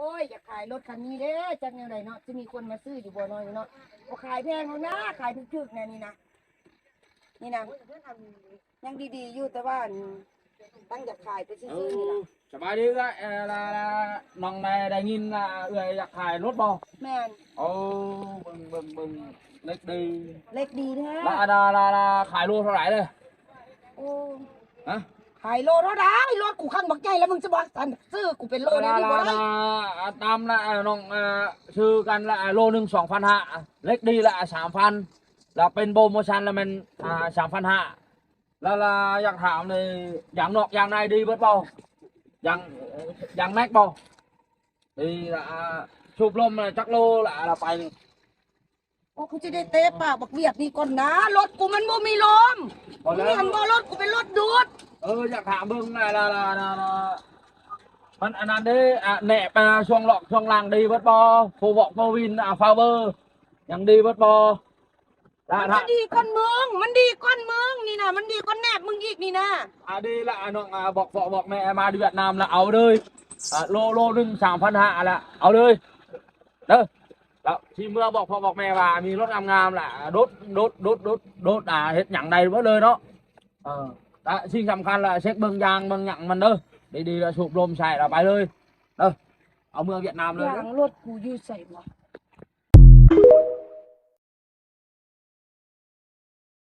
อ้ยอยากขายรถคันนี้เด้จังยังไงเนาะจะมีคนมาซื้ออยู่บ่น้อยเนาะบ่ขายแพงหรอกนะขายถึกๆแน่นี่นะนี่นะยังดีๆอยู่แต่ว่าอันตั้งอยากขายไปซื้เออๆนี่อล่ะสบายดีก็เออละละน้องได้ได้ยินละเอื้อยอยากขายรถบ่แม่นโอ้เบิ่งเบิ่งเบิ่งเล็กดีเล็กดีแท้ละละละละขายโลเท่าไหร่เลยโอ้ฮะขายโลเท่าไดรถกูข้างบักใหญ่แล้วมึงจะบอกสันซื้อกูเป็นโลละนี่ละบ่ละได้ละตามละเอ่อน้องเอ่อชื่อกันละโลหนึ่งสองพันห้าเล็กดีละสามพันแล้วเป็นโปรโมชั่นแล้วมันอ่าสามพันห้าแล้วละอยากถามเลยอย่างนอกอย่างในดีเบิดเปล่าอย่างเอ่ออย่างแม็กเปล่าดีละอ่าสูบลมละจักโลละละไปนี่โอ้กูจะได้เตะปากบักเวียดนี่ก่อนนะรถกูมันบ่มีลมพอแล้วนี่มันบ่รถกูเป็นรถดูด เอออยากถามเบิ่งนะละละละละมันอันนั้นเด้อ่ะแหนบมาช่วงหลอกช่วงล่างดีเบิดบอโฟบอกโฟวินอ่ะฟาวเวอร์ยังดีเบิดบอละ มั ถ้าน ดีก้อนมึง มันดีก้อนมึงนี่นะมันดีก้อนแนบมึงอีกนี่นะ อ่ะดีละอ่ะน้องอ่ะบอกบอกบอกแม่มาที่เวียดนามละเอาเลยอ่ะโลโลหนึ่งสามพั đó xin cảm khăn là xếp bưng giang bưng nhặng mình đó đi đi là sụp lùm xài là bay lơi, đó ông ở Việt Nam lên luôn cú dư xảy mà.